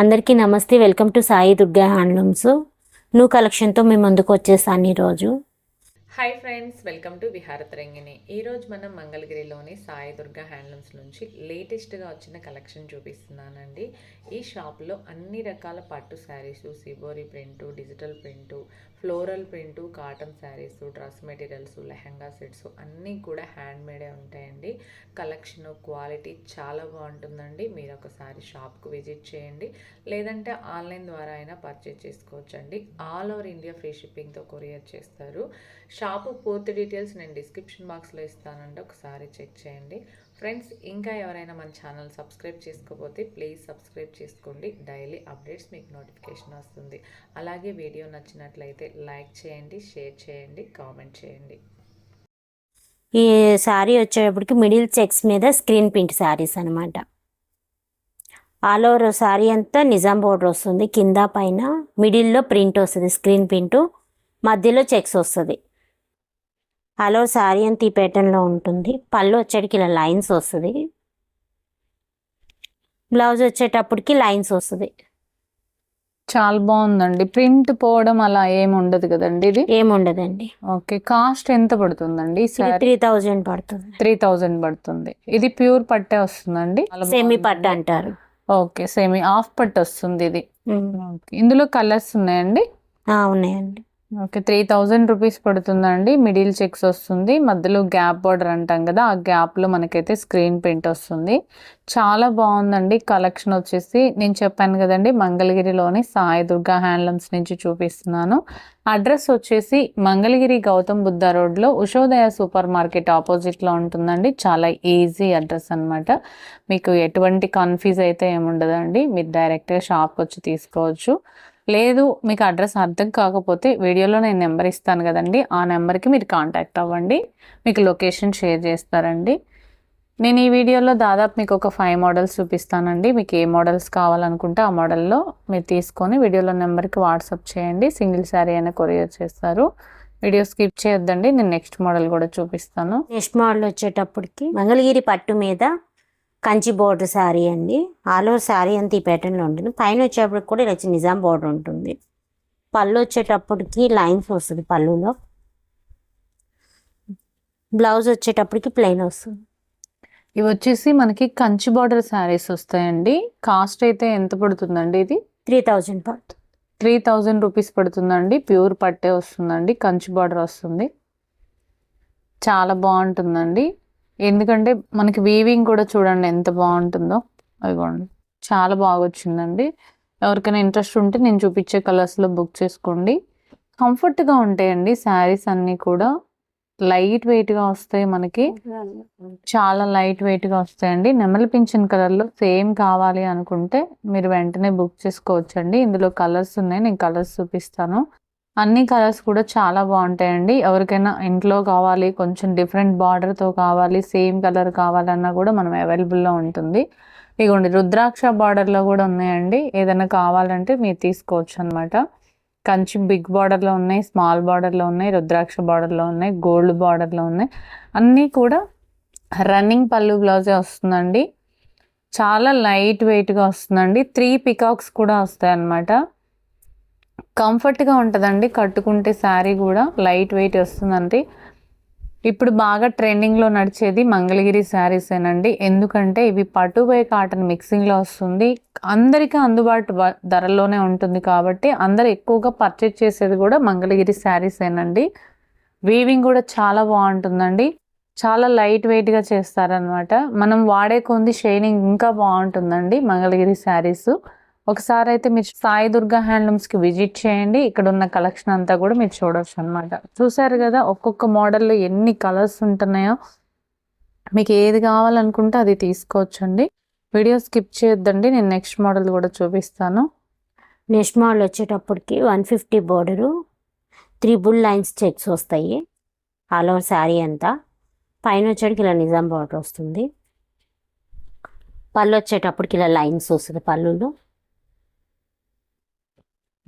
అందరికీ నమస్తే. Welcome to Sai Durga handlooms. New కలెక్షన్తో మేము ముందుకు వచ్చేసాను ఈరోజు. Hi friends welcome to Viharatarangini ఈరోజు మనం మంగళగిరిలోని సాయి దుర్గా హ్యాండ్లూమ్స్ నుంచి లేటెస్ట్గా వచ్చిన కలెక్షన్ చూపిస్తున్నానండి. ఈ షాప్లో అన్ని రకాల పట్టు sarees shibori print digital print floral print cotton sarees dress materials lehenga sets అన్నీ కూడా హ్యాండ్ మేడే ఉంటాయండి. కలెక్షన్ క్వాలిటీ చాలా బాగుంటుందండి. మీరు ఒకసారి షాప్కు విజిట్ చేయండి. లేదంటే ఆన్లైన్ ద్వారా అయినా పర్చేజ్ చేసుకోవచ్చండి. ఆల్ ఓవర్ ఇండియా ఫ్రీ షిప్పింగ్తో కొరియర్ చేస్తారు. షాపు పూర్తి డీటెయిల్స్ నేను డిస్క్రిప్షన్ బాక్స్లో ఇస్తానండి. ఒకసారి చెక్ చేయండి. ఫ్రెండ్స్ ఇంకా ఎవరైనా మన ఛానల్ సబ్స్క్రైబ్ చేసుకోకపోతే ప్లీజ్ సబ్స్క్రైబ్ చేసుకోండి. డైలీ అప్డేట్స్ మీకు నోటిఫికేషన్ వస్తుంది. అలాగే వీడియో నచ్చినట్లయితే లైక్ చేయండి షేర్ చేయండి కామెంట్ చేయండి. ఈ శారీ వచ్చేటప్పటికి మిడిల్ చెక్స్ మీద స్క్రీన్ ప్రింట్ శారీస్ అనమాట ఆల్ ఓవర్ శారీ అంతా నిజాం బోర్డర్ వస్తుంది. కింద పైన మిడిల్లో ప్రింట్ వస్తుంది స్క్రీన్ ప్రింట్. మధ్యలో చెక్స్ వస్తుంది. ఓవర్ శారీ అంతా ఈ ప్యాటర్న్లో ఉంటుంది. పళ్ళు వచ్చేటికి ఇలా లైన్స్ వస్తుంది. బ్లౌజ్ వచ్చేటప్పటికి లైన్స్ వస్తుంది. చాలా బాగుందండి. ప్రింట్ పోవడం అలా ఏమి ఉండదు కదండి ఇది? ఏముండదండి ఓకే కాస్ట్ ఎంత పడుతుందండి త్రీ థౌజండ్ పడుతుంది. త్రీ థౌజండ్ పడుతుంది. ఇది ప్యూర్ పట్టే వస్తుందండి? సెమీ పట్టు అంటారు. ఓకే సెమీ హాఫ్ పట్టు వస్తుంది ఇది. ఇందులో కలర్స్ ఉన్నాయండి? ఉన్నాయండి. ఓకే త్రీ థౌజండ్ రూపీస్ పడుతుందండి. మిడిల్ చెక్స్ వస్తుంది. మధ్యలో గ్యాప్ బార్డర్ అంటాం కదా ఆ గ్యాప్లో మనకైతే స్క్రీన్ ప్రింట్ వస్తుంది. చాలా బాగుందండి కలెక్షన్ వచ్చేసి. నేను చెప్పాను కదండి మంగళగిరిలోని సాయి దుర్గా హ్యాండ్లూమ్స్ నుంచి చూపిస్తున్నాను. అడ్రస్ వచ్చేసి మంగళగిరి గౌతమ్ బుద్ధ రోడ్లో ఉషోదయ సూపర్ మార్కెట్ ఆపోజిట్లో ఉంటుందండి. చాలా ఈజీ అడ్రస్ అన్నమాట. మీకు ఎటువంటి కన్ఫ్యూజ్ అయితే ఏముండదండి. మీరు డైరెక్ట్గా షాప్కి వచ్చి తీసుకోవచ్చు. లేదు మీకు అడ్రస్ అర్థం కాకపోతే వీడియోలో నేను నెంబర్ ఇస్తాను కదండి. ఆ నెంబర్కి మీరు కాంటాక్ట్ అవ్వండి. మీకు లొకేషన్ షేర్ చేస్తారండి. నేను ఈ వీడియోలో దాదాపు మీకు ఒక ఫైవ్ మోడల్స్ చూపిస్తానండి. మీకు ఏ మోడల్స్ కావాలనుకుంటే ఆ మోడల్లో మీరు తీసుకొని వీడియోలో నెంబర్కి వాట్సాప్ చేయండి. సింగిల్ శారీ అయినా కొరియర్ చేస్తారు. వీడియో స్కిప్ చేయొద్దండి. నేను నెక్స్ట్ మోడల్ కూడా చూపిస్తాను. నెక్స్ట్ మోడల్ వచ్చేటప్పటికి మంగళగిరి పట్టు మీద కంచి బోర్డర్ శారీ అండి. ఆల్ ఓవర్ శారీ అంతా ఈ ప్యాటర్న్లో ఉంటుంది. పైన వచ్చేటప్పటికి కూడా ఇలా నిజాం బోర్డర్ ఉంటుంది. పళ్ళు వచ్చేటప్పటికి లైన్స్ వస్తుంది పళ్ళులో. బ్లౌజ్ వచ్చేటప్పటికి ప్లెయిన్ వస్తుంది. ఇవి వచ్చేసి మనకి కంచి బార్డర్ శారీస్ వస్తాయండి. కాస్ట్ అయితే ఎంత పడుతుందండి ఇది? త్రీ థౌజండ్ పడుతుంది. త్రీ థౌజండ్ రూపీస్ పడుతుందండి. ప్యూర్ పట్టే వస్తుందండి. కంచి బార్డర్ వస్తుంది. చాలా బాగుంటుందండి. ఎందుకంటే మనకి వీవింగ్ కూడా చూడండి ఎంత బాగుంటుందో. అదిగోండి. చాలా బాగా వచ్చిందండి ఎవరికైనా ఇంట్రెస్ట్ ఉంటే నేను చూపించే కలర్స్లో బుక్ చేసుకోండి. కంఫర్ట్గా ఉంటాయండి శారీస్ అన్నీ కూడా. లైట్ వెయిట్గా వస్తాయి మనకి. చాలా లైట్ వెయిట్గా వస్తాయండి. నెమలి పింఛన్ కలర్లో సేమ్ కావాలి అనుకుంటే మీరు వెంటనే బుక్ చేసుకోవచ్చండి. ఇందులో కలర్స్ ఉన్నాయి. నేను కలర్స్ చూపిస్తాను. అన్ని కలర్స్ కూడా చాలా బాగుంటాయండి. ఎవరికైనా ఇంట్లో కావాలి కొంచెం డిఫరెంట్ బార్డర్తో కావాలి సేమ్ కలర్ కావాలన్నా కూడా మనం అవైలబుల్లో ఉంటుంది. ఇగోండి రుద్రాక్ష బార్డర్లో కూడా ఉన్నాయండి. ఏదైనా కావాలంటే మీరు తీసుకోవచ్చు అనమాట కంచి బిగ్ బార్డర్లో ఉన్నాయి స్మాల్ బార్డర్లో ఉన్నాయి రుద్రాక్ష బార్డర్లో ఉన్నాయి గోల్డ్ బార్డర్లో ఉన్నాయి. అన్నీ కూడా రన్నింగ్ పళ్ళు బ్లౌజే వస్తుందండి. చాలా లైట్ వెయిట్గా వస్తుందండి. త్రీ పికాక్స్ కూడా వస్తాయి అన్నమాట కంఫర్ట్గా ఉంటుందండి. కట్టుకుంటే శారీ కూడా లైట్ వెయిట్ వస్తుందండి. ఇప్పుడు బాగా ట్రెండింగ్లో నడిచేది మంగళగిరి శారీసేనండి. ఎందుకంటే ఇవి పట్టు బై కాటన్ మిక్సింగ్లో వస్తుంది. అందరికీ అందుబాటు ధరల్లోనే ధరలోనే ఉంటుంది కాబట్టి అందరు ఎక్కువగా పర్చేజ్ చేసేది కూడా మంగళగిరి శారీసేనండి. వీవింగ్ కూడా చాలా బాగుంటుందండి. చాలా లైట్ వెయిట్గా చేస్తారనమాట మనం వాడే కొంది షైనింగ్ ఇంకా బాగుంటుందండి మంగళగిరి శారీస్. ఒకసారి అయితే మీరు సాయి దుర్గా హ్యాండ్లూమ్స్కి విజిట్ చేయండి. ఇక్కడ ఉన్న కలెక్షన్ అంతా కూడా మీరు చూడవచ్చు అనమాట చూసారు కదా ఒక్కొక్క మోడల్లో ఎన్ని కలర్స్ ఉంటున్నాయో. మీకు ఏది కావాలనుకుంటే అది తీసుకోవచ్చండి. వీడియో స్కిప్ చేయొద్దండి నేను నెక్స్ట్ మోడల్ కూడా చూపిస్తాను. నెక్స్ట్ మోడల్ వచ్చేటప్పటికి one fifty border three bull lines checks వస్తాయి. ఆల్ ఓవర్ శారీ అంతా. పైన వచ్చేటికి ఇలా నిజాం బార్డర్ వస్తుంది. పళ్ళు వచ్చేటప్పటికి ఇలా లైన్స్ వస్తుంది పళ్ళులో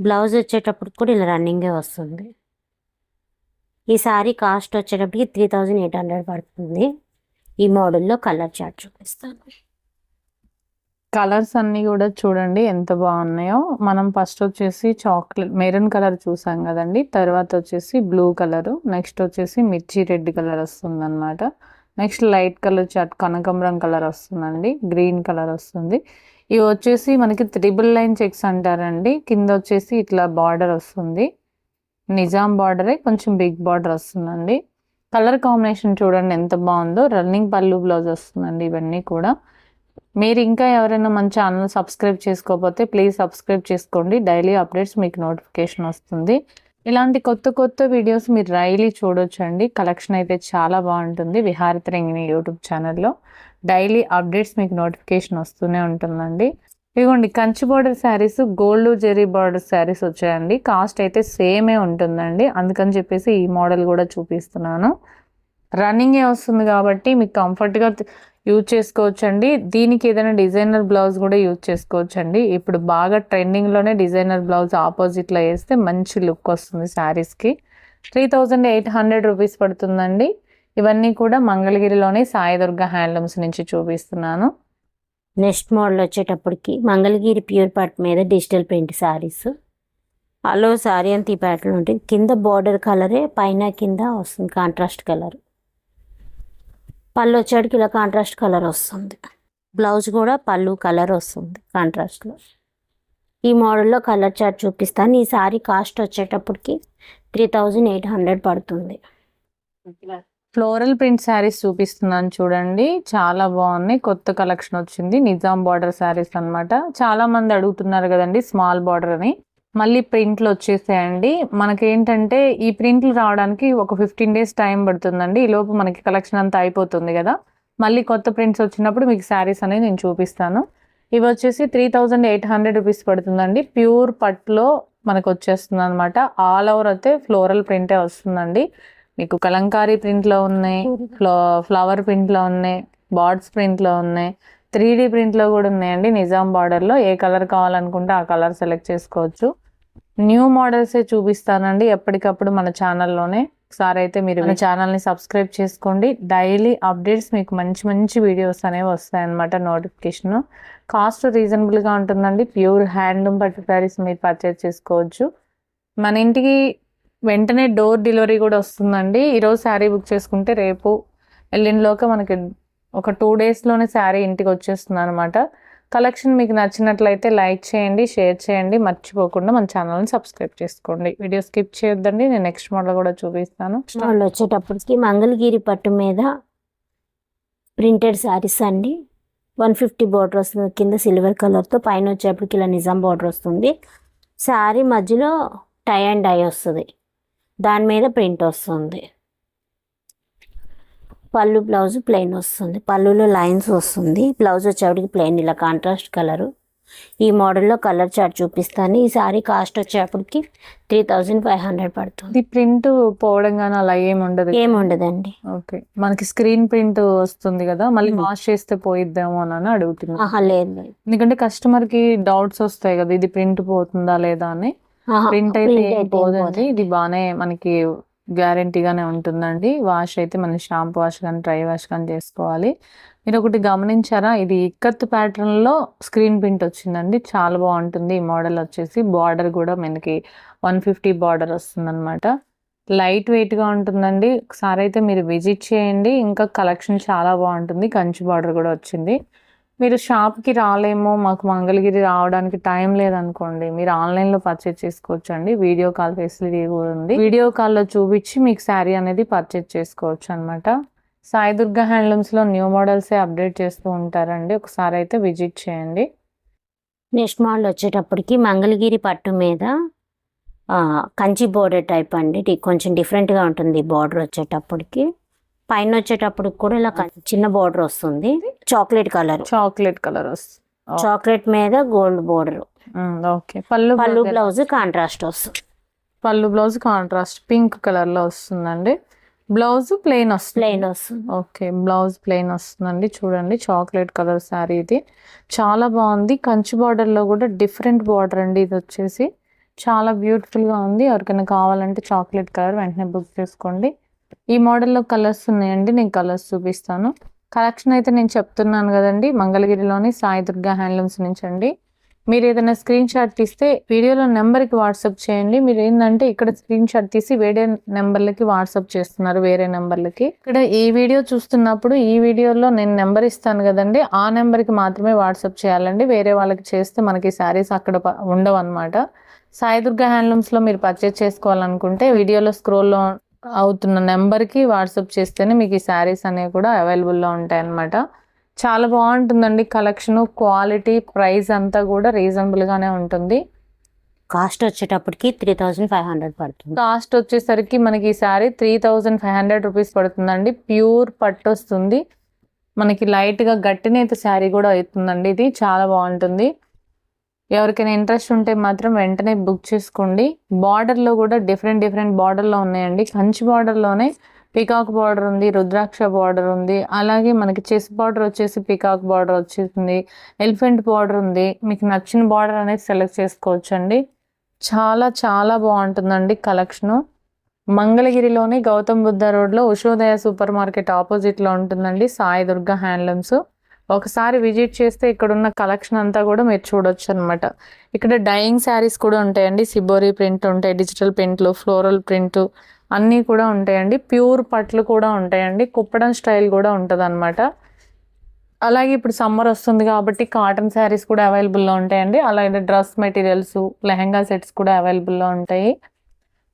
బ్లౌజ్ వచ్చేటప్పుడు కూడా ఇలా రన్నింగే వస్తుంది. ఈ సారీ కాస్ట్ వచ్చేటప్పటికి త్రీ థౌజండ్ ఎయిట్ హండ్రెడ్ పడుతుంది. ఈ మోడల్లో కలర్ చార్ట్ చూపిస్తాను. కలర్స్ అన్నీ కూడా చూడండి ఎంత బాగున్నాయో. మనం ఫస్ట్ వచ్చేసి చాక్లెట్ మెరూన్ కలర్ చూసాం కదండి. తర్వాత వచ్చేసి బ్లూ కలర్ నెక్స్ట్ వచ్చేసి మిర్చి రెడ్ కలర్ వస్తుంది అనమాట నెక్స్ట్ లైట్ కలర్ చాట్ కనకంబరం కలర్ వస్తుందండి. గ్రీన్ కలర్ వస్తుంది. ఇవి వచ్చేసి మనకి త్రిబుల్ లైన్ చెక్స్ అంటారండి. కింద వచ్చేసి ఇట్లా బార్డర్ వస్తుంది. నిజాం బార్డరే కొంచెం బిగ్ బార్డర్ వస్తుందండి. కలర్ కాంబినేషన్ చూడండి ఎంత బాగుందో. రన్నింగ్ పళ్ళు బ్లౌజ్ వస్తుందండి ఇవన్నీ కూడా. మీరు ఇంకా ఎవరైనా మన ఛానల్ సబ్స్క్రైబ్ చేసుకోకపోతే ప్లీజ్ సబ్స్క్రైబ్ చేసుకోండి. డైలీ అప్డేట్స్ మీకు నోటిఫికేషన్ వస్తుంది. ఇలాంటి కొత్త కొత్త వీడియోస్ మీరు డైలీ చూడొచ్చండి. కలెక్షన్ అయితే చాలా బాగుంటుంది విహారతరంగిణి యూట్యూబ్ ఛానల్లో. డైలీ అప్డేట్స్ మీకు నోటిఫికేషన్ వస్తూనే ఉంటుందండి. ఇదిగోండి Kanchi border sarees gold zari border sarees వచ్చాయండి. కాస్ట్ అయితే సేమే ఉంటుందండి. అందుకని చెప్పేసి ఈ మోడల్ కూడా చూపిస్తున్నాను. రన్నింగే వస్తుంది కాబట్టి మీకు కంఫర్ట్గా యూజ్ చేసుకోవచ్చండి. దీనికి ఏదైనా డిజైనర్ బ్లౌజ్ కూడా యూజ్ చేసుకోవచ్చండి. ఇప్పుడు బాగా ట్రెండింగ్లోనే డిజైనర్ బ్లౌజ్ ఆపోజిట్లో వేస్తే మంచి లుక్ వస్తుంది శారీస్కి three thousand eight hundred rupees పడుతుందండి. ఇవన్నీ కూడా మంగళగిరిలోని సాయిదుర్గ హ్యాండ్లూమ్స్ నుంచి చూపిస్తున్నాను. నెక్స్ట్ మోడల్ వచ్చేటప్పటికి మంగళగిరి ప్యూర్ పట్ మీద డిజిటల్ ప్రింట్ శారీస్ అలో శారీ అంత ఈ ప్యాటర్న్ ఉంటుంది కింద బార్డర్ కలరే పైన కింద వస్తుంది కాంట్రాస్ట్ కలర్ పళ్ళు వచ్చేటికి ఇలా కాంట్రాస్ట్ కలర్ వస్తుంది. బ్లౌజ్ కూడా పళ్ళు కలర్ వస్తుంది కాంట్రాస్ట్లో ఈ మోడల్లో కలర్ చార్ట్ చూపిస్తాను. ఈ శారీ కాస్ట్ వచ్చేటప్పటికి త్రీ థౌజండ్ ఎయిట్ హండ్రెడ్ పడుతుంది. ఫ్లోరల్ ప్రింట్ శారీస్ చూపిస్తున్నాను చూడండి. చాలా బాగున్నాయి. కొత్త కలెక్షన్ వచ్చింది. నిజాం బార్డర్ శారీస్ అన్నమాట. చాలా మంది అడుగుతున్నారు కదండి స్మాల్ బార్డర్ అని. మళ్ళీ ప్రింట్లు వచ్చేసాయండి. మనకేంటంటే ఈ ప్రింట్లు రావడానికి ఒక ఫిఫ్టీన్ డేస్ టైం పడుతుందండి. ఈ లోపు మనకి కలెక్షన్ అంతా అయిపోతుంది కదా. మళ్ళీ కొత్త ప్రింట్స్ వచ్చినప్పుడు మీకు శారీస్ అనేది నేను చూపిస్తాను. ఇవి వచ్చేసి three thousand eight hundred rupees పడుతుందండి. ప్యూర్ పట్లో మనకు వచ్చేస్తుంది అనమాట ఆల్ ఓవర్ అయితే ఫ్లోరల్ ప్రింటే వస్తుందండి. మీకు కలంకారీ ప్రింట్లో ఉన్నాయి ఫ్లో ఫ్లవర్ ప్రింట్లో ఉన్నాయి బార్డ్స్ ప్రింట్లో ఉన్నాయి త్రీ డీ ప్రింట్లో కూడా ఉన్నాయండి. నిజాం బార్డర్లో ఏ కలర్ కావాలనుకుంటే ఆ కలర్ సెలెక్ట్ చేసుకోవచ్చు. న్యూ మోడల్సే చూపిస్తానండి. ఎప్పటికప్పుడు మన ఛానల్లోనే. ఒకసారి అయితే మీరు మన ఛానల్ని సబ్స్క్రైబ్ చేసుకోండి. డైలీ అప్డేట్స్ మీకు మంచి మంచి వీడియోస్ అనేవి వస్తాయన్నమాట నోటిఫికేషన్. కాస్ట్ రీజనబుల్గా ఉంటుందండి. ప్యూర్ హ్యాండ్లూమ్ పట్టు శారీస్ మీరు పర్చేస్ చేసుకోవచ్చు. మన ఇంటికి వెంటనే డోర్ డెలివరీ కూడా వస్తుందండి. ఈరోజు శారీ బుక్ చేసుకుంటే రేపు ఎల్లుండిలోగా మనకి ఒక టూ డేస్లోనే శారీ ఇంటికి వచ్చేస్తుంది అనమాట కలెక్షన్ మీకు నచ్చినట్లయితే లైక్ చేయండి షేర్ చేయండి. మర్చిపోకుండా మన ఛానల్ని సబ్స్క్రైబ్ చేసుకోండి. వీడియో స్కిప్ చేయొద్దండి. నేను నెక్స్ట్ మోడల్ కూడా చూపిస్తాను. వాళ్ళు వచ్చేటప్పటికి మంగళగిరి పట్టు మీద ప్రింటెడ్ శారీస్ అండి. వన్ ఫిఫ్టీ బార్డర్ వస్తుంది. కింద సిల్వర్ కలర్తో పైన వచ్చేప్పటికి ఇలా నిజాం బార్డర్ వస్తుంది. శారీ మధ్యలో టై అండ్ డై వస్తుంది. దాని మీద ప్రింట్ వస్తుంది. పళ్ళు బ్లౌజ్ ప్లెయిన్ వస్తుంది. పళ్ళులో లైన్స్ వస్తుంది. బ్లౌజ్ వచ్చేప్పటికి ప్లెయిన్ ఇలా కాంట్రాస్ట్ కలరు ఈ మోడల్లో కలర్ చార్ట్ చూపిస్తాను. ఈ సారీ కాస్ట్ వచ్చేప్పటికి త్రీ థౌజండ్ ఫైవ్ హండ్రెడ్ పడుతుంది. ఇది ప్రింట్ పోవడం కానీ అలా ఏమి ఉండదు? ఏముండదండి ఓకే. మనకి స్క్రీన్ ప్రింట్ వస్తుంది కదా మళ్ళీ. వాష్ చేస్తే పోయిద్దామో అని అడుగుతున్నాను ఆహా లేదు ఎందుకంటే కస్టమర్కి డౌట్స్ వస్తాయి కదా ఇది ప్రింట్ పోతుందా లేదా అని. ప్రింట్ అయితే పోదండి. పోదు. ఇది బాగానే మనకి గ్యారంటీగానే ఉంటుందండి. వాష్ అయితే మనం షాంపూ వాష్ కానీ డ్రై వాష్ కానీ చేసుకోవాలి. మీరు ఒకటి గమనించారా? ఇది ఇక్కత్ ప్యాటర్న్లో స్క్రీన్ ప్రింట్ వచ్చిందండి. చాలా బాగుంటుంది. ఈ మోడల్ వచ్చేసి బార్డర్ కూడా మనకి వన్ ఫిఫ్టీ బార్డర్ వస్తుందన్నమాట. లైట్ వెయిట్గా ఉంటుందండి. ఒకసారి అయితే మీరు విజిట్ చేయండి. ఇంకా కలెక్షన్ చాలా బాగుంటుంది. కంచి బార్డర్ కూడా వచ్చింది. మీరు షాప్కి రాలేమో మాకు మంగళగిరి రావడానికి టైం లేదనుకోండి మీరు ఆన్లైన్లో పర్చేజ్ చేసుకోవచ్చు అండి వీడియో కాల్ ఫెసిలిటీ కూడా ఉంది. వీడియో కాల్లో చూపించి మీకు శారీ అనేది పర్చేజ్ చేసుకోవచ్చు అనమాట సాయి దుర్గా హ్యాండ్లూమ్స్లో న్యూ మోడల్సే అప్డేట్ చేస్తూ ఉంటారండి. ఒకసారి అయితే విజిట్ చేయండి. నెక్స్ట్ మోడల్ వచ్చేటప్పటికి మంగళగిరి పట్టు మీద కంచి బోర్డర్ టైప్ అండి. కొంచెం డిఫరెంట్గా ఉంటుంది బార్డర్ వచ్చేటప్పటికి. పైన వచ్చేటప్పటికి కూడా ఇలా చిన్న బార్డర్ వస్తుంది. Chocolate colour. చాక్లెట్ కలర్ వస్తుంది చాక్లెట్ మీద గోల్డ్ బోర్డర్. ఓకే. పళ్ళు పళ్ళు బ్లౌజ్ కాంట్రాస్ట్ వస్తుంది పళ్ళు బ్లౌజ్ కాంట్రాస్ట్. పింక్ కలర్లో వస్తుందండి. బ్లౌజ్ ప్లెయిన్ వస్తుంది. ప్లెయిన్ వస్తుంది ఓకే. బ్లౌజ్ ప్లెయిన్ వస్తుందండి. చూడండి చాక్లెట్ కలర్ శారీ ఇది. చాలా బాగుంది. కంచి బార్డర్లో కూడా డిఫరెంట్ బార్డర్ అండి ఇది వచ్చేసి. చాలా బ్యూటిఫుల్గా ఉంది. ఎవరికైనా కావాలంటే చాక్లెట్ కలర్ వెంటనే బుక్ చేసుకోండి. ఈ మోడల్లో కలర్స్ ఉన్నాయండి నేను కలర్స్ చూపిస్తాను. కలెక్షన్ అయితే నేను చెప్తున్నాను కదండి మంగళగిరిలోని సాయి దుర్గా హ్యాండ్లూమ్స్ నుంచి అండి మీరు ఏదైనా స్క్రీన్ షాట్ తీస్తే వీడియోలో నెంబర్కి వాట్సాప్ చేయండి. మీరు ఏంటంటే ఇక్కడ స్క్రీన్ షాట్ తీసి వేరే నెంబర్లకి వాట్సాప్ చేస్తున్నారు వేరే నెంబర్లకి. ఇక్కడ ఈ వీడియో చూస్తున్నప్పుడు ఈ వీడియోలో నేను నెంబర్ ఇస్తాను కదండి ఆ నెంబర్కి మాత్రమే వాట్సాప్ చేయాలండి. వేరే వాళ్ళకి చేస్తే మనకి శారీస్ అక్కడ ఉండవు అనమాట సాయి దుర్గా హ్యాండ్లూమ్స్లో మీరు పర్చేస్ చేసుకోవాలనుకుంటే వీడియోలో స్క్రోల్లో అవుతున్న నెంబర్కి వాట్సాప్ చేస్తేనే మీకు ఈ శారీస్ అనేవి కూడా అవైలబుల్లో ఉంటాయి అన్నమాట చాలా బాగుంటుందండి కలెక్షన్ క్వాలిటీ ప్రైస్ అంతా కూడా రీజనబుల్గానే ఉంటుంది. కాస్ట్ వచ్చేటప్పటికి త్రీ థౌజండ్ ఫైవ్ హండ్రెడ్ పడుతుంది. కాస్ట్ వచ్చేసరికి మనకి ఈ saree three thousand five hundred rupees పడుతుందండి. ప్యూర్ పట్టు వస్తుంది. మనకి లైట్గా గట్టినైతే శారీ కూడా అవుతుందండి ఇది. చాలా బాగుంటుంది. ఎవరికైనా ఇంట్రెస్ట్ ఉంటే మాత్రం వెంటనే బుక్ చేసుకోండి. బార్డర్లో కూడా డిఫరెంట్ డిఫరెంట్ బార్డర్లో ఉన్నాయండి. కంచి బార్డర్లోనే పికాక్ బార్డర్ ఉంది రుద్రాక్ష బార్డర్ ఉంది. అలాగే మనకి చెస్ బార్డర్ వచ్చేసి పికాక్ బార్డర్ వచ్చేసింది. ఎలిఫెంట్ బార్డర్ ఉంది. మీకు నచ్చిన బార్డర్ అనేది సెలెక్ట్ చేసుకోవచ్చు అండి చాలా చాలా బాగుంటుందండి కలెక్షను మంగళగిరిలోని గౌతమ్ బుద్ధ రోడ్లో ఉషోదయ సూపర్ మార్కెట్ ఆపోజిట్లో ఉంటుందండి సాయి దుర్గా హ్యాండ్లూమ్స్ ఒకసారి విజిట్ చేస్తే ఇక్కడ ఉన్న కలెక్షన్ అంతా కూడా మీరు చూడొచ్చు అనమాట ఇక్కడ డైయింగ్ శారీస్ కూడా ఉంటాయండి. సిబోరి ప్రింట్ ఉంటాయి డిజిటల్ ప్రింట్లు ఫ్లోరల్ ప్రింట్ అన్నీ కూడా ఉంటాయండి. ప్యూర్ పట్లు కూడా ఉంటాయండి. కుప్పడం స్టైల్ కూడా ఉంటుంది అలాగే ఇప్పుడు సమ్మర్ వస్తుంది కాబట్టి కాటన్ శారీస్ కూడా అవైలబుల్లో ఉంటాయండి. అలాగే డ్రెస్ మెటీరియల్స్ లెహంగా సెట్స్ కూడా అవైలబుల్లో ఉంటాయి.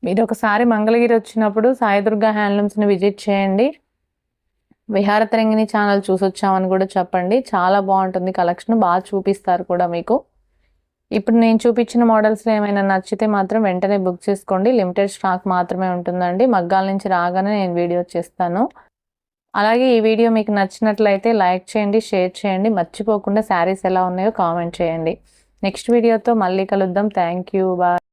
మీరు ఒకసారి మంగళగిరి వచ్చినప్పుడు సాయిదుర్గ హ్యాండ్లూమ్స్ని విజిట్ చేయండి. విహారతరంగిణి ఛానల్ చూసొచ్చామని కూడా చెప్పండి. చాలా బాగుంటుంది. కలెక్షన్ బాగా చూపిస్తారు కూడా మీకు. ఇప్పుడు నేను చూపించిన మోడల్స్లో ఏమైనా నచ్చితే మాత్రం వెంటనే బుక్ చేసుకోండి. లిమిటెడ్ స్టాక్ మాత్రమే ఉంటుందండి. మగ్గాల నుంచి రాగానే నేను వీడియో చేస్తాను. అలాగే ఈ వీడియో మీకు నచ్చినట్లయితే లైక్ చేయండి షేర్ చేయండి. మర్చిపోకుండా శారీస్ ఎలా ఉన్నాయో కామెంట్ చేయండి. నెక్స్ట్ వీడియోతో మళ్ళీ కలుద్దాం. Thank you. బాయ్.